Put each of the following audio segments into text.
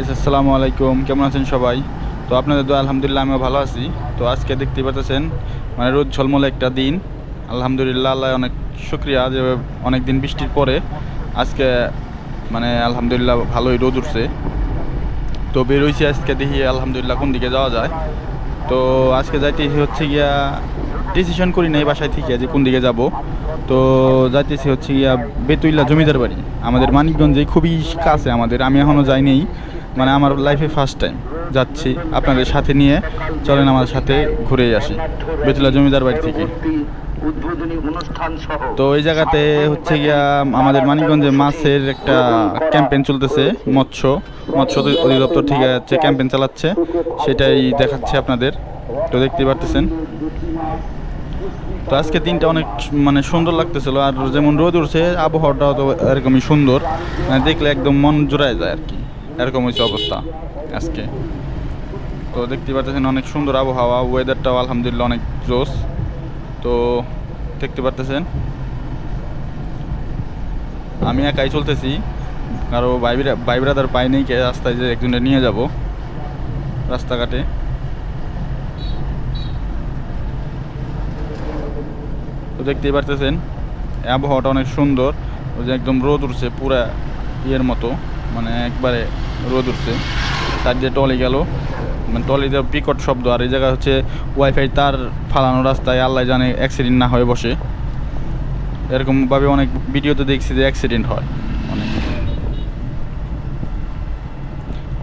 Guys আসসালামু আলাইকুম। কেমন আছেন সবাই? তো আপনাদের তো আলহামদুলিল্লাহ, আমিও ভালো আছি। তো আজকে দেখতে পাচ্ছেন মানে রোদ ঝলমলে একটা দিন। আলহামদুলিল্লাহ আল্লাহ অনেক শুক্রিয়া যে অনেক দিন বৃষ্টির পরে আজকে মানে আলহামদুলিল্লাহ, ভালোই রোদ উঠছে। তো বেরোইছি আজকে দেখি, আলহামদুলিল্লাহ, কোন দিকে যাওয়া যায়। তো আজকে যাইতেছি হচ্ছে গিয়া ডিসিশন করি নাই বাসায় থেকে যে কোন দিকে যাব। তো যাইতেছি হচ্ছে গিয়া বেতুইল্লা জমিদার বাড়ি। আমাদের মানিকগঞ্জে খুবই কাছে আমাদের, আমি এখনও যাইনি মানে আমার লাইফে ফার্স্ট টাইম যাচ্ছি আপনাদের সাথে নিয়ে। চলেন আমাদের সাথে ঘুরে আসি। বেতুল্লা জমিদার বাড়ি থেকে। তো ওই জায়গাতে হচ্ছে গিয়া আমাদের মানিকগঞ্জে মাছের একটা ক্যাম্পেইন চলতেছে, মৎস্য। মৎস্য অধিদপ্তর ঠিক আছে ক্যাম্পেইন চালাচ্ছে। সেটাই দেখাচ্ছে আপনাদের। তো দেখতেই পারতেছেন। তো আজকে দিনটা অনেক মানে সুন্দর লাগতেছিল। আর যেমন রোদ উঠছে, আবহাওয়াটাও তো এরকমই সুন্দর। মানে দেখলে একদম মন জোড়ায় যায় আর কি। এরকম হয়েছে অবস্থা আজকে। তো দেখতে পারতেছেন অনেক সুন্দর আবহাওয়া ওয়েদারটাও আলহামদুলিল্লাহ অনেক জোস তো দেখতে পারতেছেন, আমি একাই চলতেছি, কারও ভাই ভাই ব্রাদার পাই নেই কে, রাস্তায় যে একজনে নিয়ে যাব রাস্তাঘাটে। তো দেখতেই পারতেছেন, আবহাওয়াটা অনেক সুন্দর, ওই যে একদম রোদ উঠছে পুরা ইয়ের মতো। মানে একবারে রোদ উঠছে। সাইড দিয়ে টলি গেল। মানে টলিতে পিকট শব্দ, আর এই জায়গা হচ্ছে ওয়াইফাই তার ফালানো রাস্তায় আল্লাহ জানে অ্যাক্সিডেন্ট না হয়ে বসে। এরকমভাবে অনেক ভিডিওতে দেখছি যে অ্যাক্সিডেন্ট হয়। অনেক।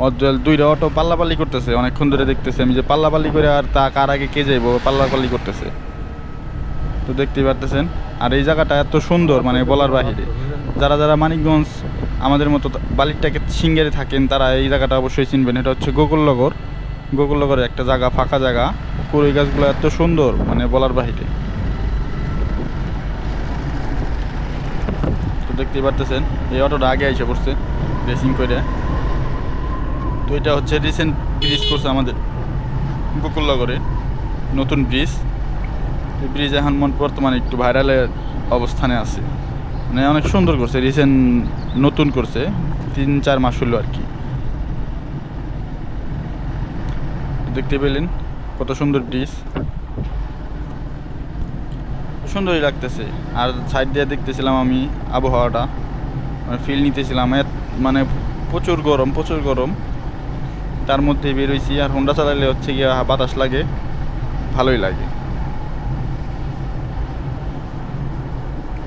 অজ্জ্বল দুইটা অটো পাল্লাপাল্লি করতেছে, অনেকক্ষণ ধরে দেখতেছে আমি যে পাল্লাপাল্লি করে আর তা কার আগে কে যাইবো, পাল্লাপাল্লি করতেছে। তো দেখতেই পারতেছেন, আর এই জায়গাটা এত সুন্দর মানে বলার বাহিরে। যারা যারা মানিকগঞ্জ আমাদের মতো বালিরটাকে সিঙ্গারে থাকেন, তারা এই জায়গাটা অবশ্যই চিনবেন। এটা হচ্ছে গোকুলনগর গোকুলনগরের একটা জায়গা, ফাঁকা জায়গা। কুড়ি গাছগুলো এত সুন্দর মানে বলার বাহিরে। তো দেখতেই পারতেছেন, এই অটোটা আগে এসে পড়ছে রেসিং করে। তো এটা হচ্ছে রিসেন্ট ব্রিজ করছে আমাদের গোকুলনগরে নতুন ব্রিজ এই ব্রিজ এখন মন বর্তমানে একটু ভাইরালের অবস্থানে আছে। মানে অনেক সুন্দর করছে রিসেন্ট নতুন করছে, তিন, চার মাস হলো আর কি। দেখতে পেলেন কত সুন্দর ব্রিজ সুন্দরই লাগতেছে। আর সাইড দিয়ে দেখতেছিলাম আমি আবহাওয়াটা মানে ফিল নিতেছিলাম মানে প্রচুর গরম প্রচুর গরম। তার মধ্যে বেরোইছি আর হোন্ডা চালালে হচ্ছে গিয়ে বাতাস লাগে, ভালোই লাগে।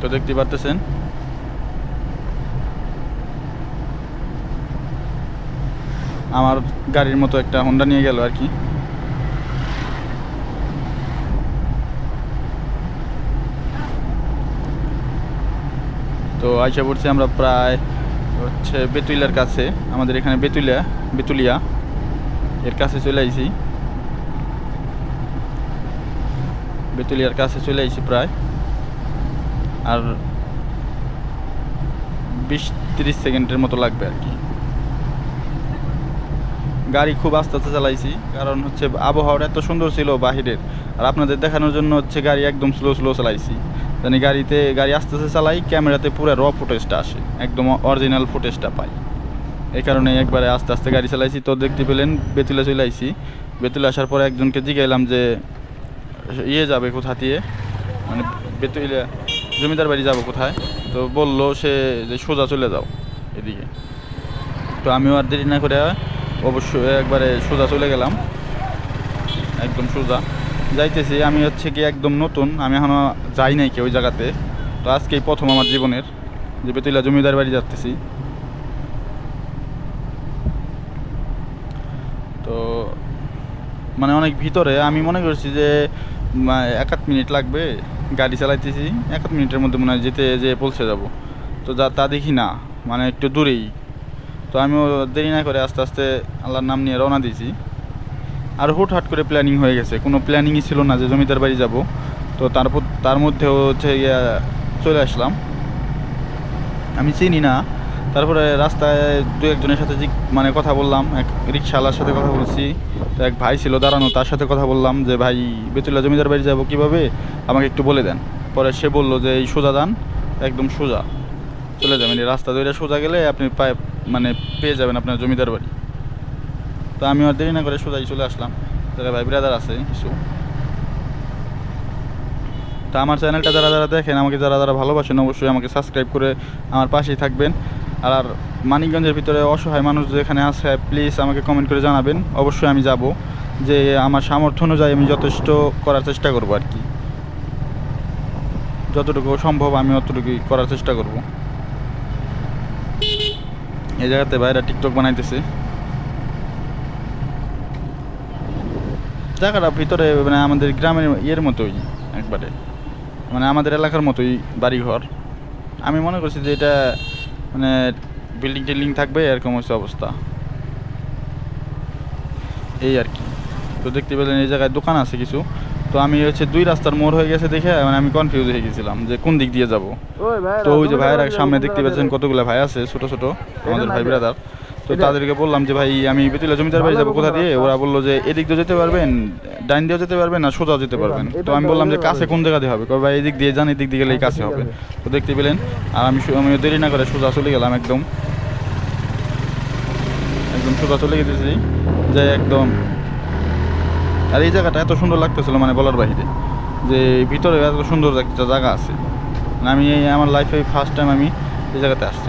তো দেখতে পারতেছেন? আমার গাড়ির মতো একটা হোন্ডা নিয়ে গেল আর কি। তো আইসা পড়ছি আমরা প্রায় হচ্ছে বেতুইলার কাছে। আমাদের এখানে বেতুলিয়া বেতুলিয়া এর কাছে চলে আইছি। বেতুলিয়ার কাছে চলে আইছি প্রায়। আর বিশ তিরিশ সেকেন্ডের মতো লাগবে আর কি। গাড়ি খুব আস্তে আস্তে চালাইছি, কারণ হচ্ছে আবহাওয়াটা এত সুন্দর ছিল বাহিরের, আর আপনাদের দেখানোর জন্য হচ্ছে গাড়ি একদম স্লো স্লো চালাইছি। জানি গাড়িতে, গাড়ি আস্তে আস্তে চালাই, ক্যামেরাতে পুরো র ফুটেজটা আসে, একদম অরিজিনাল ফুটেজটা পাই। এই কারণে একবারে আস্তে আস্তে গাড়ি চালাইছি। তো দেখতে পেলেন, বেতুলে চলে আইছি। বেতুলে আসার পরে একজনকে জিগাইলাম যে ইয়ে যাবে কোথা দিয়ে? মানে বেতুলে জমিদার বাড়ি যাব কোথায়? তো বলল সে যে সোজা চলে যাও এদিকে। তো আমিও আর দেরি না করে অবশ্যই একবারে সোজা চলে গেলাম। একদম সোজা। যাইতেছি, আমি হচ্ছে কি একদম নতুন, আমি এখনও যাই নাই কি ওই জায়গাতে। তো আজকেই প্রথম আমার জীবনের, যে বেতুলা জমিদার বাড়ি যাচ্তেছি। তো মানে অনেক ভিতরে আমি মনে করছি যে এক আধ মিনিট লাগবে। গাড়ি চালাইতেছি, এক মিনিটের মধ্যে মনে হয় যেতে যে পৌঁছে যাব। তো যা, তা দেখি না মানে একটু দূরেই। তো আমিও দেরি না করে আস্তে আস্তে আল্লাহর নাম নিয়ে রওনা দিয়েছি। আর হুটহাট করে প্ল্যানিং হয়ে গেছে। কোনো প্ল্যানিংই ছিল না যে জমিদার বাড়ি যাব। তো তারপর তার মধ্যেও হচ্ছে চলে আসলাম। আমি চিনি না তারপরে রাস্তায় দু একজনের সাথে মানে কথা বললাম, এক রিক্সাওয়ালার সাথে কথা বলছি, তো এক ভাই ছিল দাঁড়ানো, তার সাথে কথা বললাম যে, ভাই বেতুল্লা জমিদার বাড়ি যাব কীভাবে? আমাকে একটু বলে দেন। পরে সে বলল যে, এই সোজা দান একদম সোজা, চলে যাবেন। এই রাস্তা ধরে সোজা গেলে আপনি পায়ে মানে পেয়ে যাবেন আপনার জমিদার বাড়ি। তো আমি আর দেরি না করে সোজাই চলে আসলাম। তাহলে ভাই ব্রাদার আছে কিছু। তো আমার চ্যানেলটা যারা যারা দেখেন, আমাকে যারা যারা ভালোবাসেন, অবশ্যই আমাকে সাবস্ক্রাইব করে আমার পাশেই থাকবেন। আর মানিকগঞ্জের ভিতরে অসহায় মানুষ যেখানে আছে প্লিজ আমাকে কমেন্ট করে জানাবেন। অবশ্যই আমি যাব। যে আমার সামর্থ্য অনুযায়ী আমি যথেষ্ট করার চেষ্টা করব আর কি। যতটুকু সম্ভব আমি অতটুকুই করার চেষ্টা করব। এই জায়গাতে বাইরে টিকটক বানাইতেছে। জায়গাটা ভিতরে মানে আমাদের গ্রামের ইয়ের মতোই একবারে। মানে আমাদের এলাকার মতোই বাড়িঘর। আমি মনে করছি যে এটা মানে বিল্ডিং টিল্ডিং থাকবে এরকম হচ্ছে অবস্থা। এই আর কি। তো দেখতে পেলেন এই জায়গায় দোকান আছে কিছু। তো আমি হচ্ছে দুই রাস্তার মোড় হয়ে গেছে দেখে মানে আমি কনফিউজ হয়ে গেছিলাম যে কোন দিক দিয়ে যাব। তো ওই যে ভাইয়ের সামনে দেখতে পাচ্ছেন কতগুলো ভাই আছে ছোট ছোট আমাদের ভাই ব্রাদার তো তাদেরকে বললাম যে ভাই আমি বেতুলা জমিদার বাড়ি যাব কোথা দিয়ে? ওরা বলল যে এদিক দিয়ে যেতে পারবেন ডাইন দিয়েও যেতে পারবেন আর সোজাও যেতে পারবেন। তো আমি বললাম যে কাছে কোন জায়গা দিয়ে হবে? কবে ভাই এদিক দিয়ে যান এদিক দিয়ে গেলেই কাছে হবে। তো দেখতে পেলেন আর আমি আমি দেরি না করে সোজা চলে গেলাম একদম। একদম সোজা চলে গেতেছি যে একদম। আর এই জায়গাটা এত সুন্দর লাগতেছিল মানে বলার বাহিরে যে ভিতরে এত সুন্দর একটা জায়গা আছে। মানে আমি আমার লাইফে ফার্স্ট টাইম আমি এই জায়গাতে আসছি।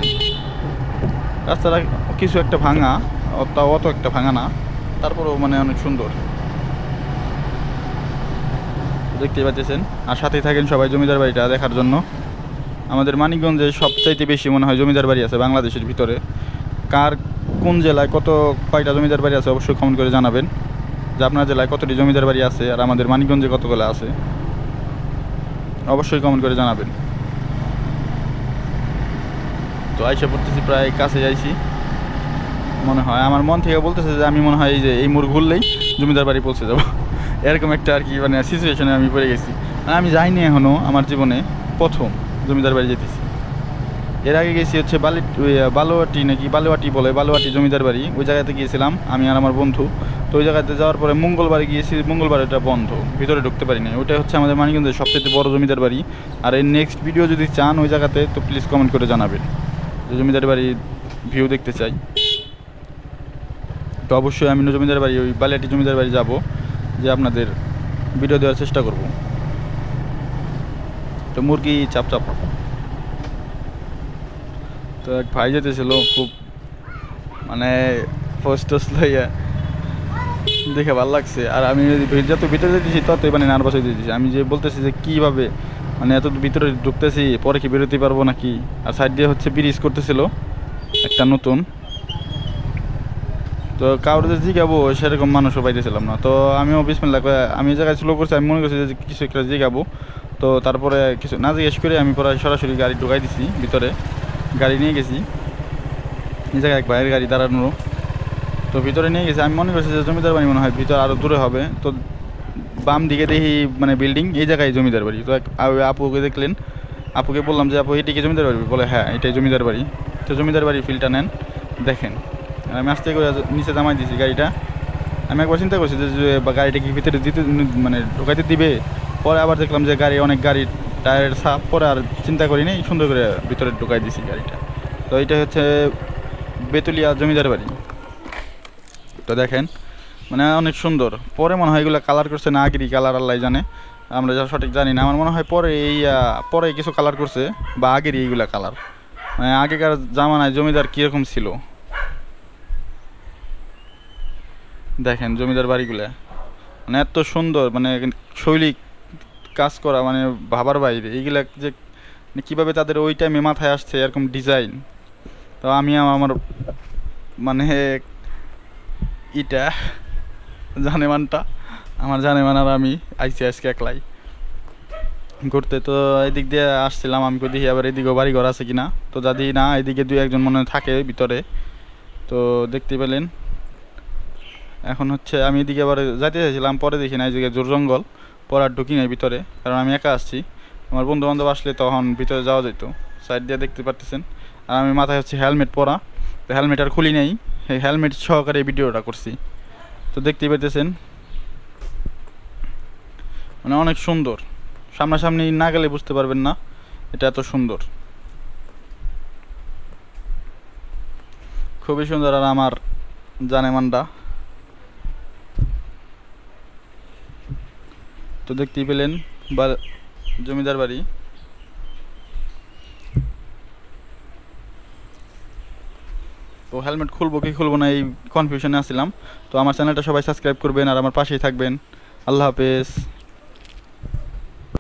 রাস্তাটা কিছু একটা ভাঙা অত অত একটা ভাঙা না, তারপরেও মানে অনেক সুন্দর। দেখতেই পাচ্ছেন? আর সাথেই থাকেন সবাই জমিদার বাড়িটা দেখার জন্য। আমাদের মানিকগঞ্জে সবচাইতে বেশি মনে হয় জমিদার বাড়ি আছে বাংলাদেশের ভিতরে। কার কোন জেলায় কত, কয়টা জমিদার বাড়ি আছে অবশ্যই কমেন্ট করে জানাবেন। যে আপনার জেলায় কতটি জমিদার বাড়ি আছে আর আমাদের মানিকগঞ্জে কতগুলো আছে, অবশ্যই কমেন্ট করে জানাবেন। তো আইসা পড়তেছি, প্রায় কাছে যাইছি। মনে হয়, আমার মন থেকে বলতেছে যে আমি মনে হয় এই যে এই মোড় ঘুরলেই জমিদার বাড়ি পৌঁছে যাব। এরকম একটা আর কি মানে সিচুয়েশনে আমি পড়ে গেছি। আমি যাইনি এখনও আমার জীবনে, প্রথম জমিদার বাড়ি যেতেছি। এর আগে গেছি হচ্ছে বালি বালুয়াটি নাকি বালুয়াটি বলে, বালুয়াটি জমিদার বাড়ি। ওই জায়গাতে গিয়েছিলাম, আমি আর আমার বন্ধু। তো ওই জায়গাতে যাওয়ার পরে মঙ্গলবার গিয়েছি, মঙ্গলবার এটা বন্ধ, ভিতরে ঢুকতে পারি না ওটা হচ্ছে আমাদের মানিকগঞ্জের সবচেয়ে বড় জমিদার বাড়ি। আর এই নেক্সট ভিডিও যদি চান ওই জায়গাতে, তো প্লিজ কমেন্ট করে জানাবেন। জমিদার বাড়ির ভিউ দেখতে চাই। তো অবশ্যই আমি জমিদার বাড়ি, ওই বালিয়াটি জমিদার বাড়ি যাব, যে আপনাদের ভিডিও দেওয়ার চেষ্টা করব। তো মুরগি চাপ চাপ। তো এক ভাই যেতেছিল, খুব মানে পোস্ট টোস্ট লইয়া। দেখে ভালো লাগছে। আর আমি যদি যত ভিতরে যেতেছি, ততই মানে নার্ভাস হয়ে যেতেছি। আমি যে বলতেছি যে কীভাবে মানে এত ভিতরে ঢুকতেছি, পরে কি বেরোতে পারব নাকি? আর সাইড দিয়ে হচ্ছে ব্রিজ করতেছিল, একটা নতুন। তো কারোর যে জিগাবো, সেরকম মানুষও পাইতেছিলাম না। তো আমিও বিসমিল্লা করে আমি জায়গায় স্লো করছি, আমি মনে করছি যে কিছু একটা জিগাবো। তো তারপরে কিছু না জিজ্ঞেস করে আমি পরে সরাসরি গাড়ি ঢুকাই দিছি, ভিতরে গাড়ি নিয়ে গেছি। এই জায়গায় এক ভাইয়ের গাড়ি দাঁড়ানো তো ভিতরে নিয়ে গেছি, আমি মনে করছি যে জমিদার বাড়ি মনে হয় ভিতরে আরও দূরে হবে। তো বাম দিকে দেখি মানে বিল্ডিং এই জায়গায় জমিদার বাড়ি। তো আপুকে দেখলেন, আপুকে বললাম যে, আপু, এটি কি জমিদার বাড়ি? বলে হ্যাঁ এটাই জমিদার বাড়ি। তো জমিদার বাড়ির ফিলটা নেন, দেখেন। আমি আস্তে করে নিচে জামাই দিয়েছি গাড়িটা। আমি একবার চিন্তা করছি যে গাড়িটা কি ভিতরে দিতে মানে ঢোকাইতে দিবে? পরে আবার দেখলাম যে, গাড়ি, অনেক গাড়ির টায়ারের সাপ পরে আর চিন্তা করিনি, সুন্দর করে ভিতরে ঢোকাই দিয়েছি গাড়িটা। তো এইটা হচ্ছে বেতুলিয়া জমিদার বাড়ি। তো দেখেন মানে অনেক সুন্দর। পরে মনে হয় এগুলো কালার করছে না আগেরই কালার আল্লাহ জানে। আমরা যা সঠিক জানি না। আমার মনে হয় পরে এই পরে কিছু কালার করছে বা আগেরই এইগুলা কালার মানে আগেকার জামানায় জমিদার কীরকম ছিল? দেখেন জমিদার বাড়িগুলা। মানে এত সুন্দর মানে শৈলী কাজ করা মানে ভাবার বাইরে। এইগুলা যে মানে কীভাবে তাদের ওই টাইমে মাথায় আসছে, এরকম ডিজাইন তো আমি আমার মানে ইটা জানেমানটা। আমার জানেমান আর আমি আইসি আজকে একলাই। ঘুরতে তো এদিক দিয়ে আসছিলাম, আমি দেখি আবার এদিকেও বাড়ি ঘর আছে কিনা। তো যদি না, এদিকে দুই একজন মনে থাকে ভিতরে। তো দেখতে পেলেন। এখন হচ্ছে আমি এদিকে আবার যাইতে চাইছিলাম, পরে দেখি না জায়গায় জোর জঙ্গল। পরে আর ঢুকি নাই ভিতরে, কারণ আমি একা আসছি। আমার বন্ধু বান্ধব আসলে তখন ভিতরে যাওয়া যেত সাইড দিয়ে দেখতে পারতেছেন। আর আমি মাথায় হচ্ছে হেলমেট পরা। তো হেলমেট আর খুলি নেই। হেলমেট সহকারে ভিডিওটা করছি। তো দেখতেই পাইতেছেন। মানে অনেক সুন্দর। সামনাসামনি না গেলে বুঝতে পারবেন না এটা এত সুন্দর। খুবই সুন্দর আর আমার জানেমানটা। তো দেখতেই পেলেন বা জমিদার বাড়ি। হেলমেট খুলবো কি খুলবো না এই কনফিউশনে আসছিলাম তো আমার চ্যানেলটা সবাই সাবস্ক্রাইব করবেন আর আমার পাশেই থাকবেন। আল্লাহ হাফেজ।